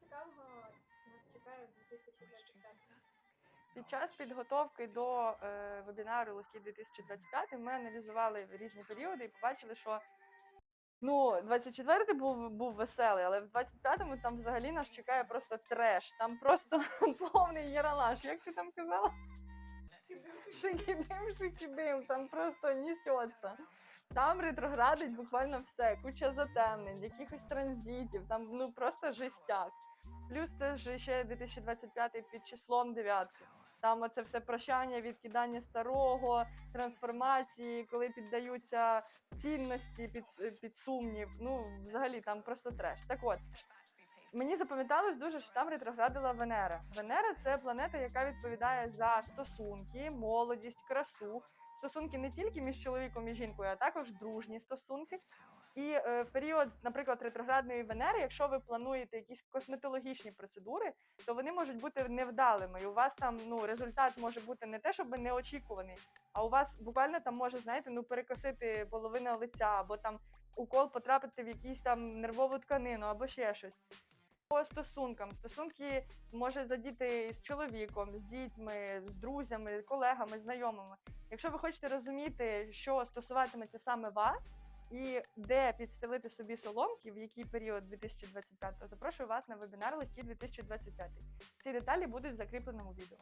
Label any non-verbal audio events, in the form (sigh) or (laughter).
цікавого нас чекає в 2025 Під час підготовки до е, вебінару Легкий 2025 ми аналізували різні періоди і побачили, що ну, 24-й був, був веселий, але в 25-му там взагалі нас чекає просто треш. Там просто (laughs) повний яралаш. Як ти там казала? Шикідим, шикідим, там просто несеться. Там ретроградить буквально все, куча затемнень, якихось транзитів, там ну просто жестяк. Плюс це ж ще 2025 під числом дев'ятки. Там оце все прощання, відкидання старого, трансформації, коли піддаються цінності під, під сумнів. Ну, взагалі, там просто треш. Так от, мені запам'яталось дуже, що там ретроградила Венера. Венера це планета, яка відповідає за стосунки, молодість, красу. Стосунки не тільки між чоловіком і жінкою, а також дружні стосунки. І е, в період, наприклад, ретроградної Венери, якщо ви плануєте якісь косметологічні процедури, то вони можуть бути невдалими. І у вас там ну результат може бути не те, щоб неочікуваний, а у вас буквально там може, знаєте, ну перекосити половина лиця, або там укол потрапити в якусь там нервову тканину, або ще щось. По стосункам. Стосунки може задіти з чоловіком, з дітьми, з друзями, колегами, знайомими. Якщо ви хочете розуміти, що стосуватиметься саме вас, і де підстелити собі соломки, в який період 2025, то запрошую вас на вебінар Легкі 2025. Ці деталі будуть в закріпленому відео.